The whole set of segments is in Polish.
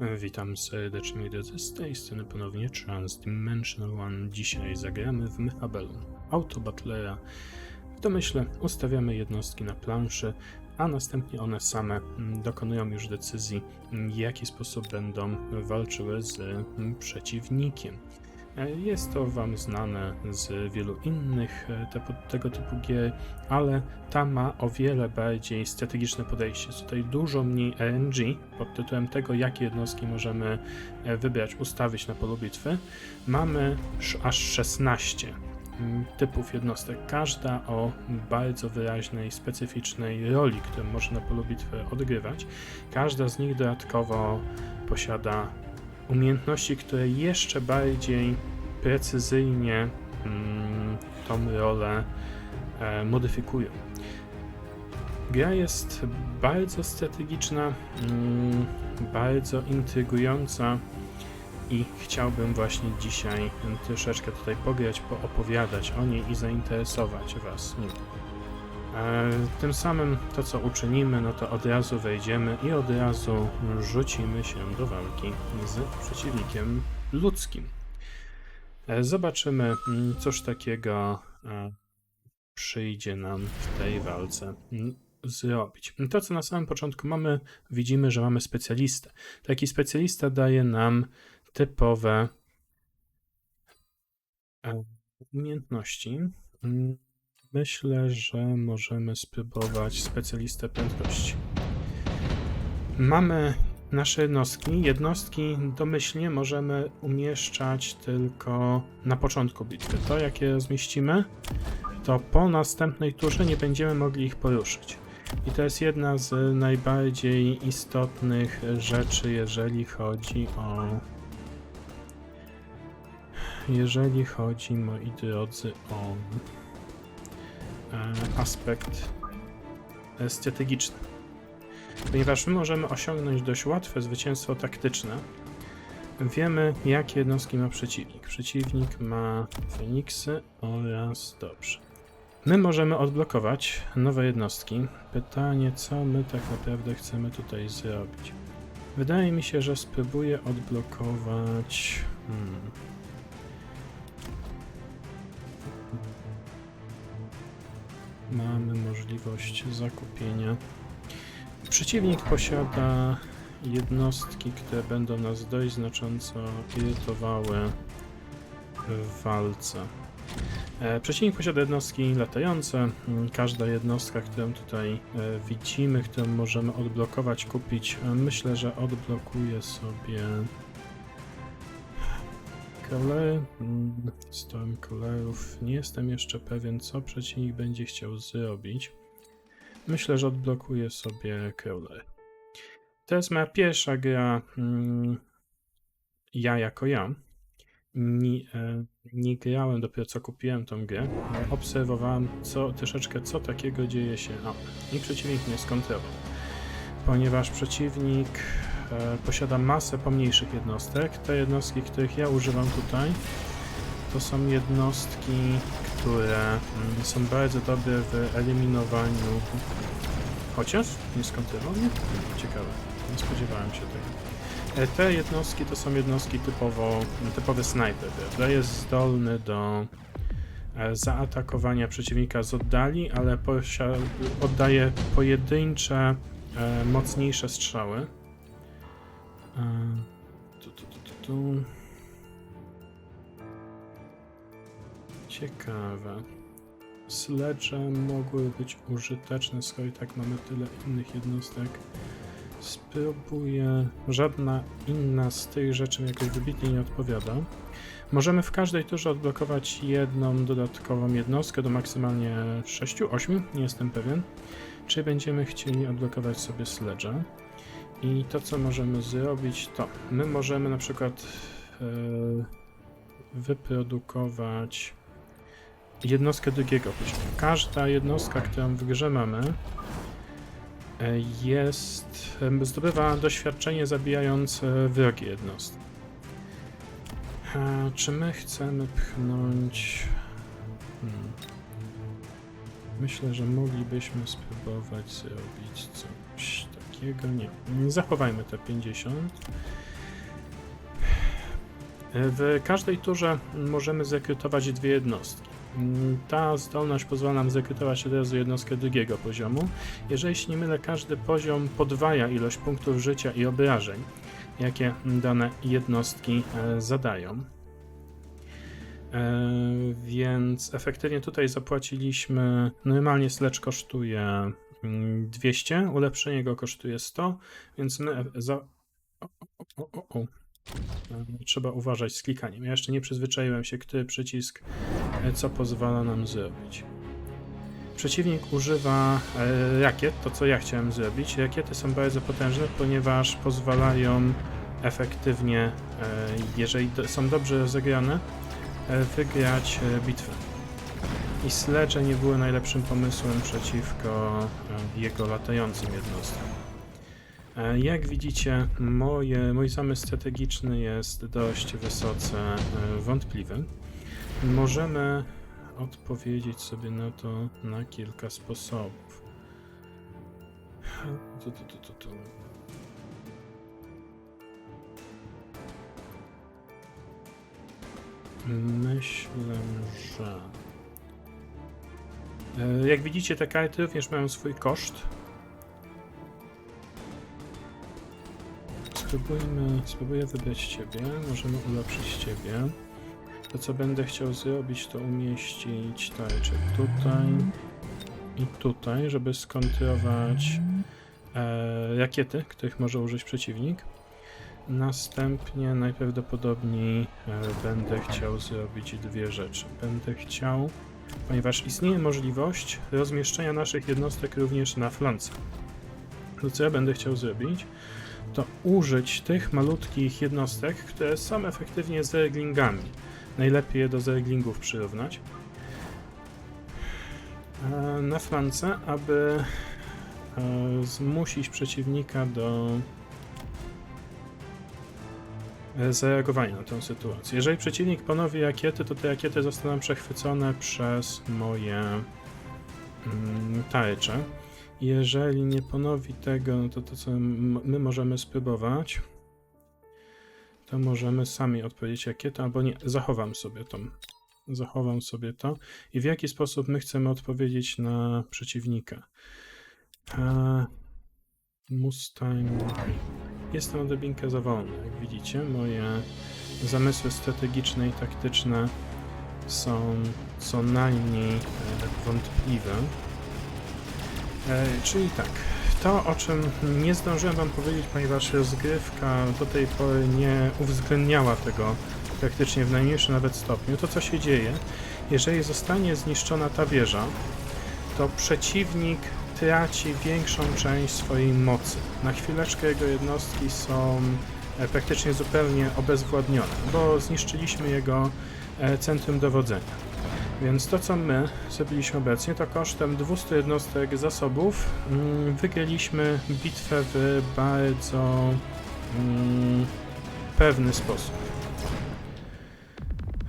Witam serdecznie drodzy, z tej strony ponownie Transdimensional One. Dzisiaj zagramy w Myhabelu, auto Butlera. W domyśle ustawiamy jednostki na planszy, a następnie one same dokonują już decyzji, w jaki sposób będą walczyły z przeciwnikiem. E, Jest to Wam znane z wielu innych e, te, tego typu gier, ale ta ma o wiele bardziej strategiczne podejście. Jest tutaj dużo mniej RNG pod tytułem tego, jakie jednostki możemy e, wybrać, ustawić na polu bitwy. Mamy aż 16 mm, typów jednostek, każda o bardzo wyraźnej, specyficznej roli, którą może na polu bitwy odgrywać. Każda z nich dodatkowo posiada umiejętności, które jeszcze bardziej precyzyjnie mm, tą rolę e, modyfikują. Gra jest bardzo strategiczna, mm, bardzo intrygująca i chciałbym właśnie dzisiaj troszeczkę tutaj pograć, poopowiadać o niej i zainteresować Was nią. E, Tym samym to, co uczynimy, no to od razu wejdziemy i od razu rzucimy się do walki z przeciwnikiem ludzkim. E, Zobaczymy, mm, cóż takiego e, przyjdzie nam w tej walce mm, zrobić. To, co na samym początku mamy, widzimy, że mamy specjalistę. Taki specjalista daje nam typowe umiejętności. Myślę, że możemy spróbować specjalistę prędkości. Mamy nasze jednostki. Jednostki domyślnie możemy umieszczać tylko na początku bitwy. To, jak je rozmieścimy, to po następnej turze nie będziemy mogli ich poruszyć. I to jest jedna z najbardziej istotnych rzeczy, jeżeli chodzi o. Jeżeli chodzi, moi drodzy, o aspekt e, strategiczny. Ponieważ my możemy osiągnąć dość łatwe zwycięstwo taktyczne, wiemy, jakie jednostki ma przeciwnik. Przeciwnik ma Feniksy oraz dobrze. My możemy odblokować nowe jednostki. Pytanie, co my tak naprawdę chcemy tutaj zrobić? Wydaje mi się, że spróbuję odblokować. Hmm. Mamy możliwość zakupienia. Przeciwnik posiada jednostki, które będą nas dość znacząco irytowały w walce. E, Przeciwnik posiada jednostki latające. Każda jednostka, którą tutaj e, widzimy, którą możemy odblokować, kupić, e, myślę, że odblokuje sobie Crawlery, mm, Stormcrawlerów. Nie jestem jeszcze pewien, co przeciwnik będzie chciał zrobić. Myślę, że odblokuje sobie Crawler. To jest moja pierwsza gra. mm, Ja jako ja. Nie, e, nie grałem dopiero co kupiłem tą grę. Obserwowałem co, troszeczkę, co takiego dzieje się. O, i przeciwnik mnie skontrował. Ponieważ przeciwnik posiada masę pomniejszych jednostek. Te jednostki, których ja używam tutaj, to są jednostki, które mm, są bardzo dobre w eliminowaniu. Chociaż nie mnie? Ciekawe. Nie spodziewałem się tego. E, Te jednostki to są jednostki typowo, typowy snajper, prawda? Jest zdolny do e, zaatakowania przeciwnika z oddali, ale oddaje pojedyncze, e, mocniejsze strzały. E, tu, tu, tu, tu, tu. Ciekawe. Sledge mogły być użyteczne, skoro i tak mamy tyle innych jednostek. Spróbuję. Żadna inna z tych rzeczy jakoś wybitnie nie odpowiada. Możemy w każdej turze odblokować jedną dodatkową jednostkę do maksymalnie 6-8, nie jestem pewien. Czy będziemy chcieli odblokować sobie Sledge'a. I to, co możemy zrobić, to my możemy na przykład e, wyprodukować jednostkę drugiego poziomu. Każda jednostka, którą w grze mamy, e, jest, em, zdobywa doświadczenie zabijające wrogie jednostki. Czy my chcemy pchnąć... Hmm. Myślę, że moglibyśmy spróbować zrobić coś takiego. Nie, zachowajmy te 50. W każdej turze możemy zrekrutować dwie jednostki. Ta zdolność pozwala nam zrekrutować od razu jednostkę drugiego poziomu. Jeżeli się nie mylę, każdy poziom podwaja ilość punktów życia i obrażeń, jakie dane jednostki e, zadają. E, więc efektywnie tutaj zapłaciliśmy. Normalnie slecz kosztuje 200, ulepszenie go kosztuje 100, więc za. O, o, o, o. E, Trzeba uważać z klikaniem. Ja jeszcze nie przyzwyczaiłem się, który przycisk e, co pozwala nam zrobić. Przeciwnik używa e, rakiet, to co ja chciałem zrobić. Rakiety są bardzo potężne, ponieważ pozwalają efektywnie, jeżeli są dobrze rozegrane, wygrać bitwę. I sledge nie były najlepszym pomysłem przeciwko e, jego latającym jednostkom. E, Jak widzicie, moje, mój zamysł strategiczny jest dość wysoce e, wątpliwy. Możemy odpowiedzieć sobie na to na kilka sposobów. Tu, tu, tu, tu, tu. Myślę, że. E, Jak widzicie, te karty również mają swój koszt. Spróbujmy, spróbuję wybrać Ciebie, możemy ulepszyć Ciebie. To co będę chciał zrobić, to umieścić tarczę tutaj i tutaj, żeby skontrować e, rakiety, których może użyć przeciwnik. Następnie najprawdopodobniej e, będę chciał zrobić dwie rzeczy. Będę chciał, ponieważ istnieje możliwość rozmieszczenia naszych jednostek również na flance. To co ja będę chciał zrobić, to użyć tych malutkich jednostek, które są efektywnie zerglingami. Najlepiej je do zerglingów przyrównać. E, Na flance, aby e, zmusić przeciwnika do e, zareagowania na tę sytuację. Jeżeli przeciwnik ponowi rakiety, to te rakiety zostaną przechwycone przez moje mm, tarcze. Jeżeli nie ponowi tego, no to to co my możemy spróbować, to możemy sami odpowiedzieć jakie to, albo nie, zachowam sobie to. Zachowam sobie to. I w jaki sposób my chcemy odpowiedzieć na przeciwnika. E, Mustang. Jestem odrobinkę za wolny, jak widzicie. Moje zamysły strategiczne i taktyczne są co najmniej e, wątpliwe. E, czyli tak, to o czym nie zdążyłem Wam powiedzieć, ponieważ rozgrywka do tej pory nie uwzględniała tego praktycznie w najmniejszym nawet stopniu, to co się dzieje, jeżeli zostanie zniszczona ta wieża, to przeciwnik traci większą część swojej mocy. Na chwileczkę jego jednostki są e, praktycznie zupełnie obezwładnione, bo zniszczyliśmy jego e, centrum dowodzenia. Więc to, co my zrobiliśmy obecnie, to kosztem 200 jednostek zasobów mm, wygraliśmy bitwę w bardzo mm, pewny sposób.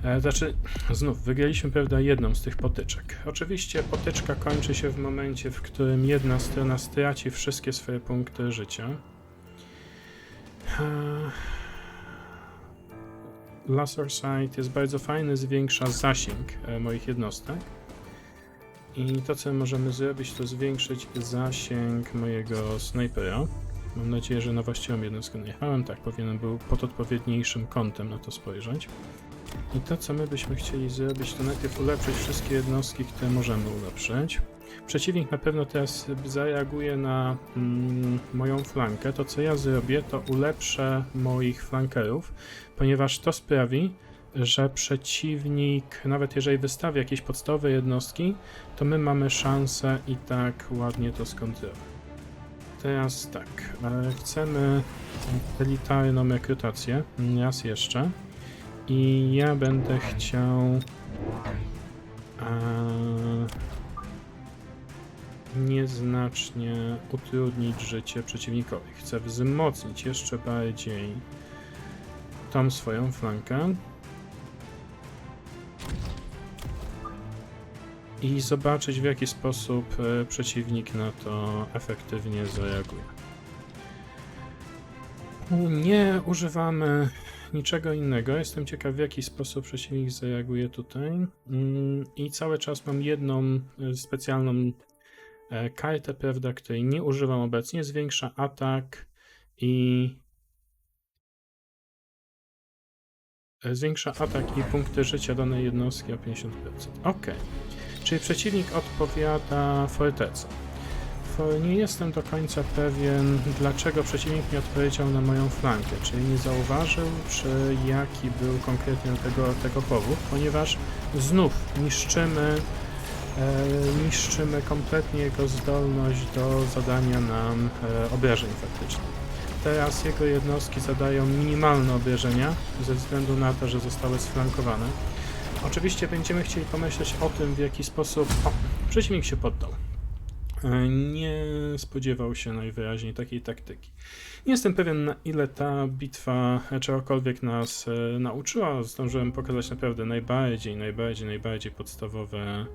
E, Znaczy, znów, wygraliśmy, prawda, jedną z tych potyczek. Oczywiście potyczka kończy się w momencie, w którym jedna strona straci wszystkie swoje punkty życia. E, Laser Sight jest bardzo fajny, zwiększa zasięg e, moich jednostek. I to, co możemy zrobić, to zwiększyć zasięg mojego snajpera. Mam nadzieję, że na właściwą jednostkę najechałem. Tak, powinienem był pod odpowiedniejszym kątem na to spojrzeć. I to, co my byśmy chcieli zrobić, to najpierw ulepszyć wszystkie jednostki, które możemy ulepszyć. Przeciwnik na pewno teraz zareaguje na mm, moją flankę. To, co ja zrobię, to ulepszę moich flankerów, ponieważ to sprawi, że przeciwnik, nawet jeżeli wystawi jakieś podstawowe jednostki, to my mamy szansę i tak ładnie to skontrolować. Teraz tak, e, chcemy elitarną rekrutację, raz jeszcze. I ja będę chciał. E, nieznacznie utrudnić życie przeciwnikowi. Chcę wzmocnić jeszcze bardziej tą swoją flankę. I zobaczyć w jaki sposób e, przeciwnik na to efektywnie zareaguje. Nie używamy niczego innego. Jestem ciekaw, w jaki sposób przeciwnik zareaguje tutaj. Mm, I cały czas mam jedną e, specjalną e, kartę, prawda, której nie używam obecnie. Zwiększa atak i e, zwiększa atak i punkty życia danej jednostki o 50%. Ok. Czyli przeciwnik odpowiada fortecą. Nie jestem do końca pewien, dlaczego przeciwnik nie odpowiedział na moją flankę. Czyli nie zauważył, czy jaki był konkretnie tego, tego powód, ponieważ znów niszczymy, e, niszczymy kompletnie jego zdolność do zadania nam e, obrażeń faktycznych. Teraz jego jednostki zadają minimalne obrażenia ze względu na to, że zostały sflankowane. Oczywiście będziemy chcieli pomyśleć o tym, w jaki sposób. O, przeciwnik się poddał. E, Nie spodziewał się najwyraźniej takiej taktyki. Nie jestem pewien, na ile ta bitwa czegokolwiek nas e, nauczyła. Zdążyłem pokazać naprawdę najbardziej, najbardziej, najbardziej podstawowe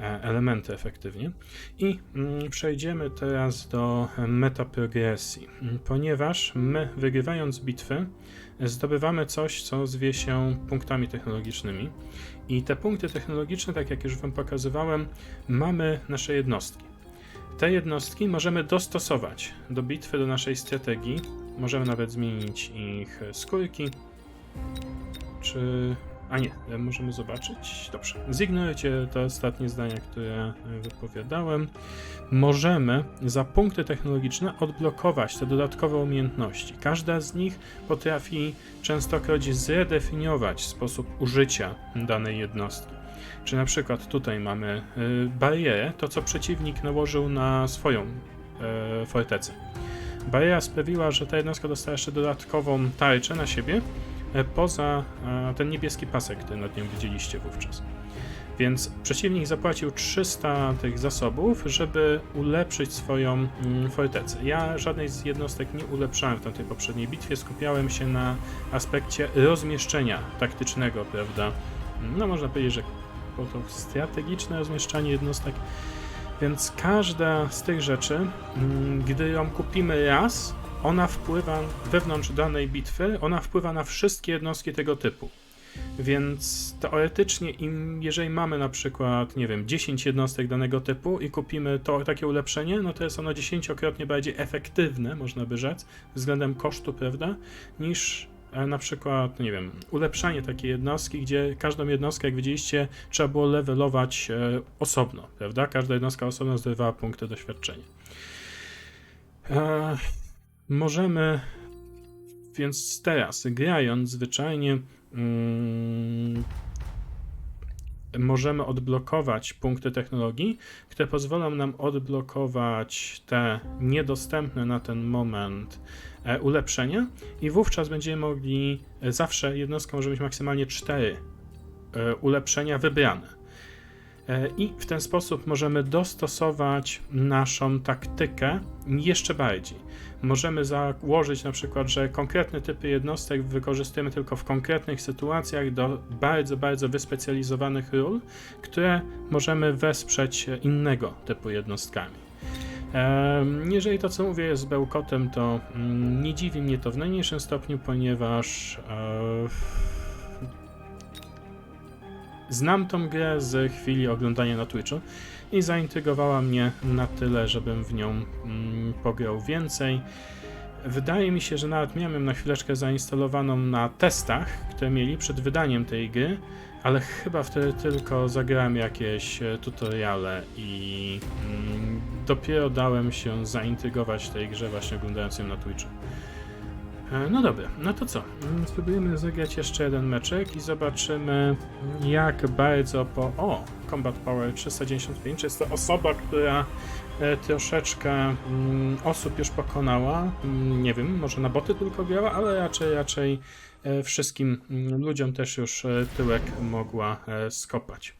e, elementy efektywnie. I mm, przejdziemy teraz do metaprogresji, Mm, ponieważ my, wygrywając bitwy, zdobywamy coś, co zwie się punktami technologicznymi. I te punkty technologiczne, tak jak już Wam pokazywałem, mamy nasze jednostki. Te jednostki możemy dostosować do bitwy, do naszej strategii. Możemy nawet zmienić ich skórki. Czy. A nie, możemy zobaczyć. Dobrze. Zignorujcie te ostatnie zdania, które wypowiadałem. Możemy za punkty technologiczne odblokować te dodatkowe umiejętności. Każda z nich potrafi częstokroć zredefiniować sposób użycia danej jednostki. Czy na przykład tutaj mamy y, barierę, to co przeciwnik nałożył na swoją y, fortecę. Bariera sprawiła, że ta jednostka dostała jeszcze dodatkową tarczę na siebie, y, poza y, ten niebieski pasek, który nad nią widzieliście wówczas. Więc przeciwnik zapłacił 300 tych zasobów, żeby ulepszyć swoją mm, fortecę. Ja żadnej z jednostek nie ulepszałem w tamtej poprzedniej bitwie, skupiałem się na aspekcie rozmieszczenia taktycznego, prawda? No można powiedzieć, że to strategiczne rozmieszczanie jednostek. Więc każda z tych rzeczy, mm, gdy ją kupimy raz, ona wpływa wewnątrz danej bitwy, ona wpływa na wszystkie jednostki tego typu. Więc teoretycznie, im, jeżeli mamy na przykład, nie wiem, 10 jednostek danego typu i kupimy to takie ulepszenie, no to jest ono dziesięciokrotnie bardziej efektywne, można by rzec, względem kosztu, prawda, niż na przykład, nie wiem, ulepszanie takiej jednostki, gdzie każdą jednostkę, jak widzieliście, trzeba było levelować e, osobno, prawda? Każda jednostka osobno zdobywała punkty doświadczenia. E, możemy więc teraz, grając zwyczajnie, mm, możemy odblokować punkty technologii, które pozwolą nam odblokować te niedostępne na ten moment e, ulepszenia i wówczas będziemy mogli e, zawsze jednostką może mieć maksymalnie 4 e, ulepszenia wybrane. I w ten sposób możemy dostosować naszą taktykę jeszcze bardziej. Możemy założyć na przykład, że konkretne typy jednostek wykorzystujemy tylko w konkretnych sytuacjach do bardzo, bardzo wyspecjalizowanych ról, które możemy wesprzeć innego typu jednostkami. Jeżeli to, co mówię, jest bełkotem, to mm, nie dziwi mnie to w najmniejszym stopniu, ponieważ e, znam tą grę z chwili oglądania na Twitchu i zaintrygowała mnie na tyle, żebym w nią mm, pograł więcej. Wydaje mi się, że nawet miałem na chwileczkę zainstalowaną na testach, które mieli przed wydaniem tej gry, ale chyba wtedy tylko zagrałem jakieś e, tutoriale i mm, dopiero dałem się zaintrygować tej grze właśnie oglądając ją na Twitchu. E, No dobra, no to co? Mm, Spróbujemy zagrać jeszcze jeden meczek i zobaczymy jak bardzo po... O! Combat Power 395, jest to osoba, która e, troszeczkę mm, osób już pokonała. Mm, Nie wiem, może na boty tylko grała, ale raczej, raczej e, wszystkim ludziom też już tyłek mogła skopać.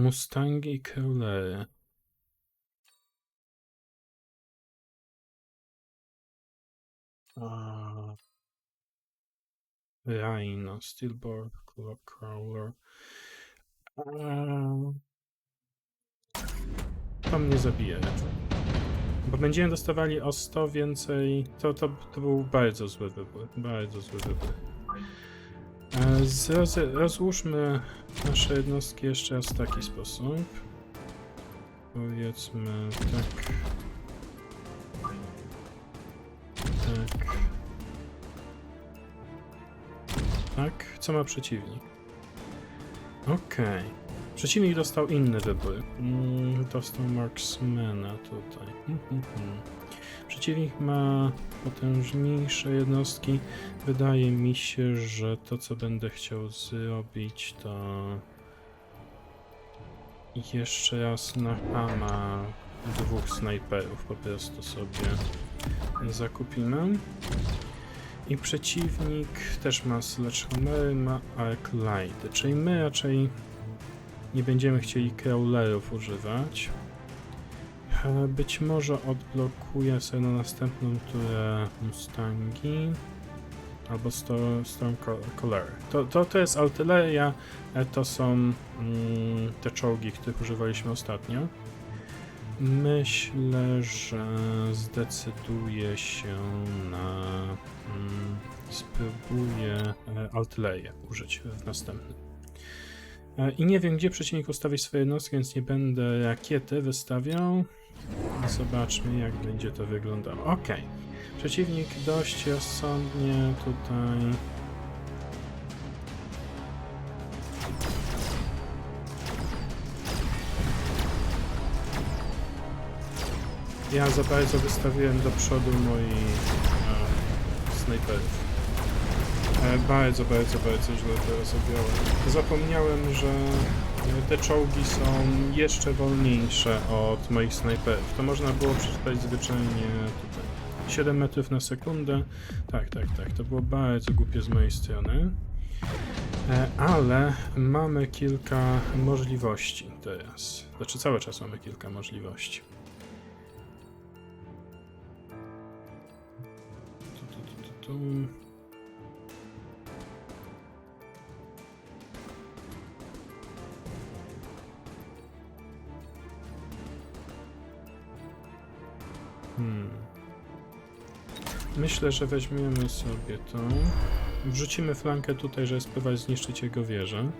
Mustangi i Crawlery. A, Rhino, Steelborg, Clock Crawler. A, to mnie zabije. Bo będziemy dostawali o 100 więcej. To, to, to był bardzo zły wybór. Bardzo zły wybór. E, Zroz, rozłóżmy nasze jednostki jeszcze raz w taki sposób. Powiedzmy tak. Tak. Tak, co ma przeciwnik? Okej. Przeciwnik dostał inny wybór. Mm, dostał Marksmana tutaj. Mhm. Przeciwnik ma potężniejsze jednostki. Wydaje mi się, że to co będę chciał zrobić to jeszcze raz na Hama dwóch snajperów po prostu sobie zakupimy. I przeciwnik też ma Sledgehammery, ma Arclight, czyli my raczej nie będziemy chcieli crawlerów używać. Być może odblokuję sobie na następną turę Mustangi albo Sto- Storm Color. To, to, to jest artyleria, e, to są mm, te czołgi, których używaliśmy ostatnio. Myślę, że zdecyduję się na. Mm, spróbuję e, artylerię użyć w następnym. E, I nie wiem, gdzie przeciwnik ustawi swoje jednostki, więc nie będę rakiety wystawiał. Zobaczmy, jak będzie to wyglądało. Ok. Przeciwnik dość rozsądnie tutaj. Ja za bardzo wystawiłem do przodu moich e. E, bardzo, bardzo, bardzo źle to rozegrałem. Zapomniałem, że te czołgi są jeszcze wolniejsze od moich snajperów. To można było przeczytać zwyczajnie tutaj. 7 metrów na sekundę. Tak, tak, tak. To było bardzo głupie z mojej strony. E, Ale mamy kilka możliwości teraz. Znaczy cały czas mamy kilka możliwości. Tu, tu, tu, tu, tu. Hmm. Myślę, że weźmiemy sobie to. Wrzucimy flankę tutaj, żeby spróbować zniszczyć jego wieżę.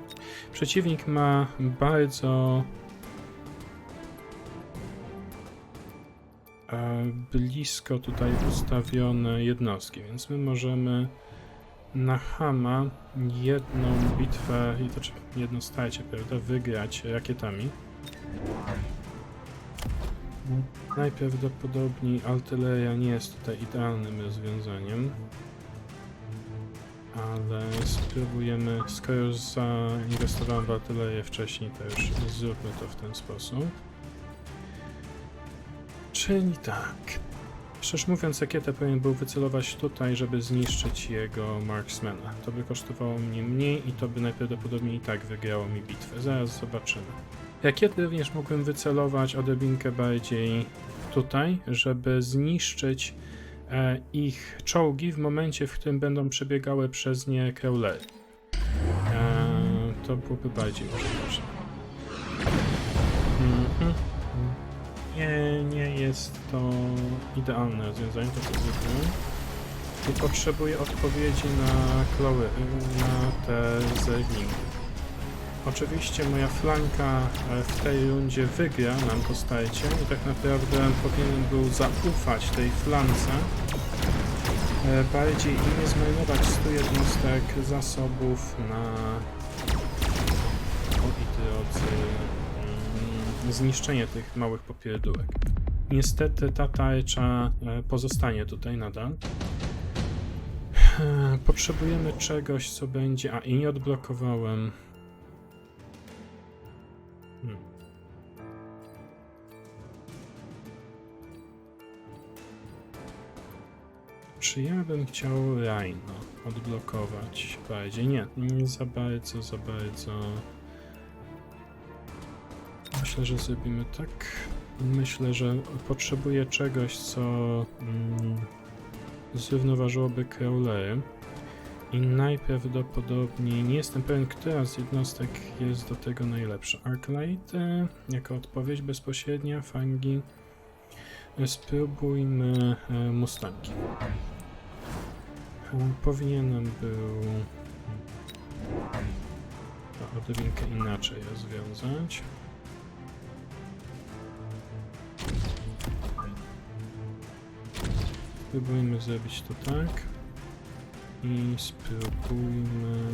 Przeciwnik ma bardzo e, blisko tutaj ustawione jednostki, więc my możemy na Hama jedną bitwę, i to czy jedno starcie, prawda, wygrać rakietami. Najprawdopodobniej artyleria nie jest tutaj idealnym rozwiązaniem. Ale spróbujemy, skoro już zainwestowałem w artylerię wcześniej, to już zróbmy to w ten sposób. Czyli tak. Szczerze mówiąc, rakietę powinien był wycelować tutaj, żeby zniszczyć jego marksmana. To by kosztowało mnie mniej i to by najprawdopodobniej i tak wygrało mi bitwę. Zaraz zobaczymy. Rakiety również mógłbym wycelować odrobinkę bardziej tutaj, żeby zniszczyć e, ich czołgi w momencie, w którym będą przebiegały przez nie crawlery. E, to byłoby bardziej użyteczne. Mhm. Nie, nie jest to idealne rozwiązanie, to zwykle. I potrzebuję odpowiedzi na kloły, na te zerglingi. Oczywiście moja flanka e, w tej rundzie wygra nam to starcie i tak naprawdę powinien był zaufać tej flance e, bardziej i nie zmarnować 100 jednostek zasobów na moi drodzy mm, zniszczenie tych małych popierdółek. Niestety ta tarcza e, pozostanie tutaj nadal. Potrzebujemy czegoś, co będzie... A, i nie odblokowałem... Czy ja bym chciał Rhino odblokować bardziej? Nie, nie za bardzo, za bardzo. Myślę, że zrobimy tak. Myślę, że potrzebuję czegoś, co mm, zrównoważyłoby crawlery. I najprawdopodobniej, nie jestem pewien, która z jednostek jest do tego najlepsza. Arclight jako odpowiedź bezpośrednia, fangi. Spróbujmy e, Mustangi. Powinienem był to odrobinkę inaczej rozwiązać. Spróbujmy zrobić to tak. I spróbujmy.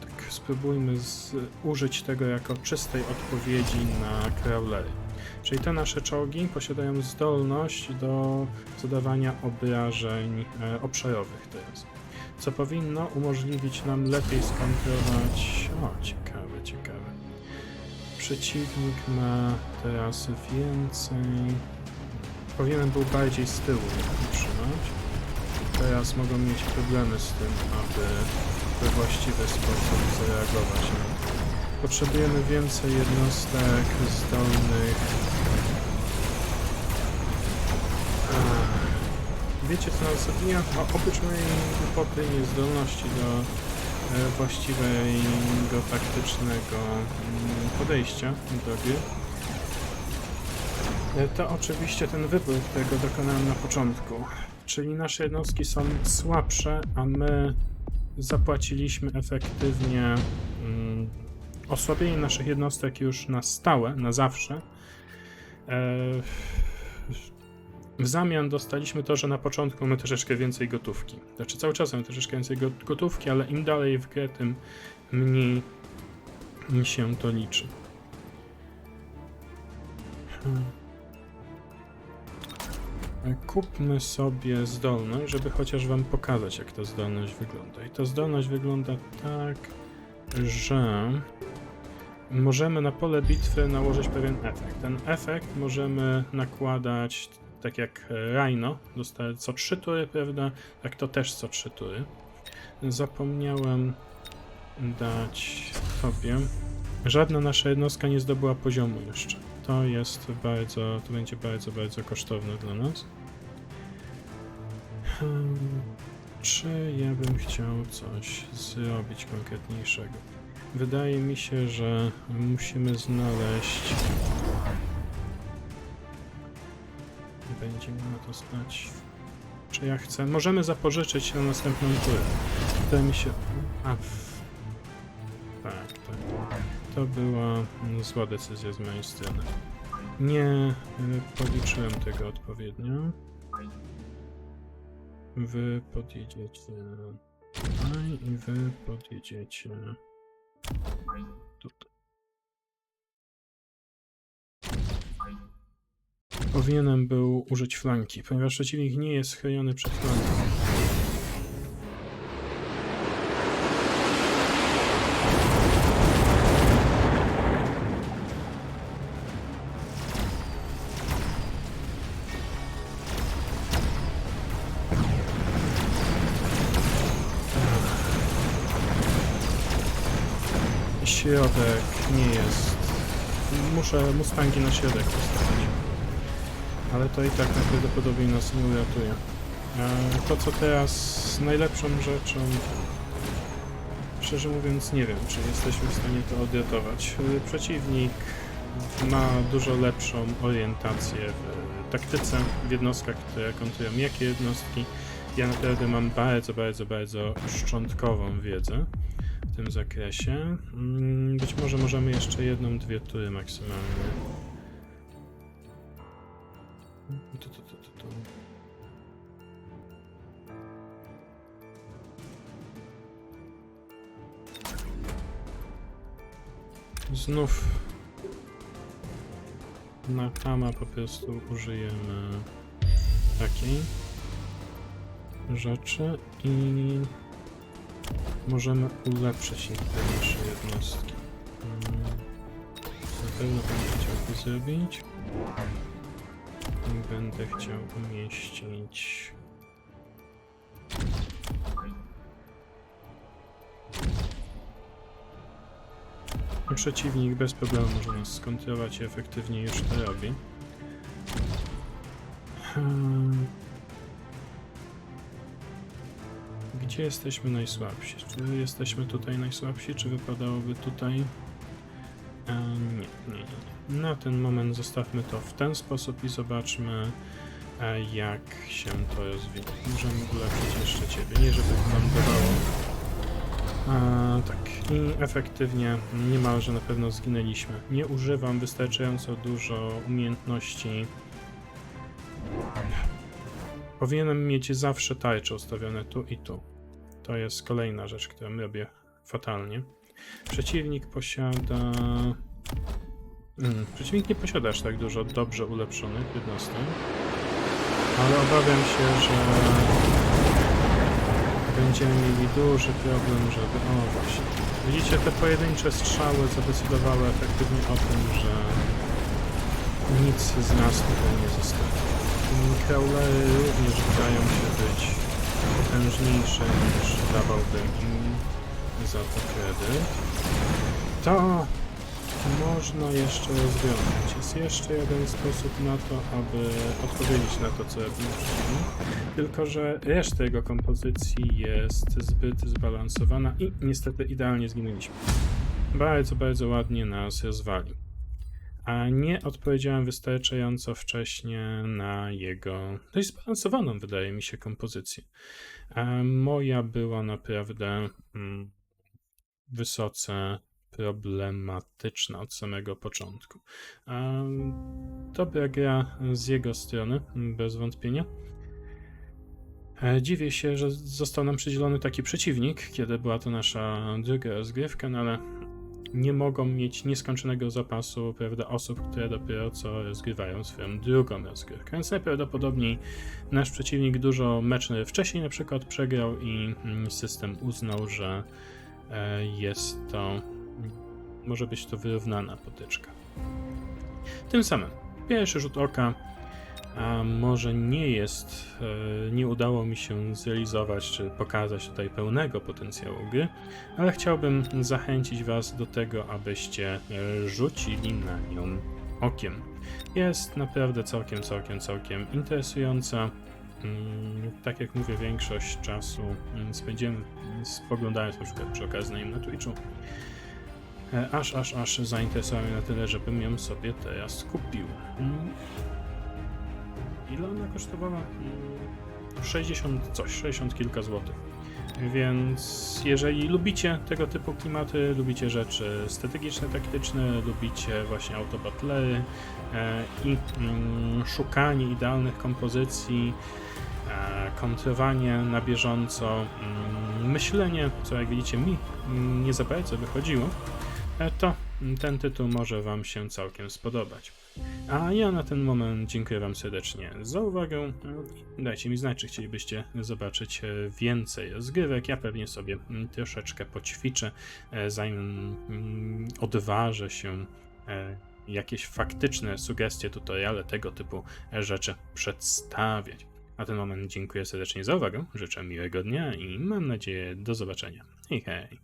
Tak, spróbujmy z, użyć tego jako czystej odpowiedzi na crawlery. Czyli te nasze czołgi posiadają zdolność do zadawania obrażeń e, obszarowych teraz. Co powinno umożliwić nam lepiej skontrolować. O, ciekawe, ciekawe. Przeciwnik ma teraz więcej. Powinienem był bardziej z tyłu utrzymać. Teraz mogą mieć problemy z tym, aby we właściwy sposób zareagować na to. Potrzebujemy więcej jednostek zdolnych. Wiecie co nas zabija? Oprócz mojej głupoty i niezdolności do e, właściwego taktycznego mm, podejścia do gry. E, To oczywiście ten wybór, którego dokonałem na początku. Czyli nasze jednostki są słabsze, a my zapłaciliśmy efektywnie mm, osłabienie naszych jednostek już na stałe, na zawsze. E, w zamian dostaliśmy to, że na początku mamy troszeczkę więcej gotówki. Znaczy cały czas mamy troszeczkę więcej go- gotówki, ale im dalej w grę, tym mniej się to liczy. Hmm. E, Kupmy sobie zdolność, żeby chociaż wam pokazać, jak ta zdolność wygląda. I ta zdolność wygląda tak, że możemy na pole bitwy nałożyć pewien efekt. Ten efekt możemy nakładać tak jak Rhino, dostaje co 3 tury, prawda? Tak to też co 3 tury. Zapomniałem dać tobie. Żadna nasza jednostka nie zdobyła poziomu jeszcze. To jest bardzo, to będzie bardzo, bardzo kosztowne dla nas. Hmm, Czy ja bym chciał coś zrobić konkretniejszego? Wydaje mi się, że musimy znaleźć. Będziemy na to stać. Czy ja chcę? Możemy zapożyczyć na następną turę. Wydaje mi się. A. Tak, tak. To była zła decyzja z mojej strony. Nie y, policzyłem tego odpowiednio. Wy podjedziecie tutaj i wy podjedziecie Powinienem był użyć flanki, ponieważ przeciwnik nie jest chroniony przed flanką. Muszę Mustangi na środek postawić. Ale to i tak najprawdopodobniej nas nie uratuje. E, To co teraz najlepszą rzeczą. Szczerze mówiąc nie wiem, czy jesteśmy w stanie to odratować. E, Przeciwnik ma dużo lepszą orientację w taktyce, w jednostkach, które kontrują jakie jednostki. Ja naprawdę mam bardzo, bardzo, bardzo szczątkową wiedzę w tym zakresie. Mm, Być może możemy jeszcze jedną, dwie tury maksymalnie. Tu, tu, tu. Znów na Hama po prostu użyjemy takiej rzeczy i możemy ulepszyć niektóre jednostki. Mm, Na pewno będę chciał to zrobić. I będę chciał umieścić. Przeciwnik bez problemu może nas skontrować i efektywnie już to robi. Hmm. Gdzie jesteśmy najsłabsi? Czy jesteśmy tutaj najsłabsi, czy wypadałoby tutaj? E, nie, nie, nie. Na ten moment zostawmy to w ten sposób i zobaczmy, e, jak się to rozwinie. Możemy ulepszyć jeszcze ciebie, nie żeby nam dawało. E, tak, i efektywnie niemalże na pewno zginęliśmy. Nie używam wystarczająco dużo umiejętności. Powinienem mieć zawsze tarcze ustawione tu i tu. To jest kolejna rzecz, którą robię fatalnie. Przeciwnik posiada. Hmm, przeciwnik nie posiada aż tak dużo dobrze ulepszonych jednostek. Ale obawiam się, że będziemy mieli duży problem, żeby. O właśnie. Widzicie, te pojedyncze strzały zadecydowały efektywnie o tym, że nic z nas tutaj nie zostało. Crawlery również wydają się być potężniejsze niż dawałby im za to kredyt. To można jeszcze rozwiązać. Jest jeszcze jeden sposób na to, aby odpowiedzieć na to, co robi przeciwnik. Tylko, że reszta jego kompozycji jest zbyt zbalansowana i niestety idealnie zginęliśmy. Bardzo, bardzo ładnie nas rozwalił a nie odpowiedziałem wystarczająco wcześnie na jego dość zbalansowaną, wydaje mi się, kompozycję. A moja była naprawdę mm, wysoce problematyczna od samego początku. A, dobra gra z jego strony, bez wątpienia. E, Dziwię się, że został nam przydzielony taki przeciwnik, kiedy była to nasza druga rozgrywka, no ale nie mogą mieć nieskończonego zapasu prawda, osób, które dopiero co rozgrywają swoją drugą rozgrywkę. Więc najprawdopodobniej nasz przeciwnik dużo meczy wcześniej na przykład przegrał i mm, system uznał, że e, jest to, może być to wyrównana potyczka. Tym samym, pierwszy rzut oka a może nie jest, e, nie udało mi się zrealizować czy pokazać tutaj pełnego potencjału gry, ale chciałbym zachęcić Was do tego, abyście e, rzucili na nią okiem. Jest naprawdę całkiem, całkiem, całkiem interesująca. Mm, Tak jak mówię, większość czasu mm, spędziłem spoglądając na przykład przy okazji na nim na Twitchu. E, Aż, aż, aż zainteresował mnie na tyle, żebym ją sobie teraz kupił. Ile ona kosztowała? Mm, 60 coś, 60 kilka złotych. Więc jeżeli lubicie tego typu klimaty, lubicie rzeczy strategiczne, taktyczne, lubicie właśnie autobatlery e, i mm, szukanie idealnych kompozycji, e, kontrowanie na bieżąco, mm, myślenie, co jak widzicie mi mm, nie za bardzo wychodziło, e, to ten tytuł może Wam się całkiem spodobać. A ja na ten moment dziękuję Wam serdecznie za uwagę. Dajcie mi znać, czy chcielibyście zobaczyć e, więcej rozgrywek. Ja pewnie sobie mm, troszeczkę poćwiczę, e, zanim mm, odważę się e, jakieś faktyczne sugestie, tutoriale tego typu rzeczy przedstawiać. Na ten moment dziękuję serdecznie za uwagę, życzę miłego dnia i mam nadzieję do zobaczenia. Hej hej!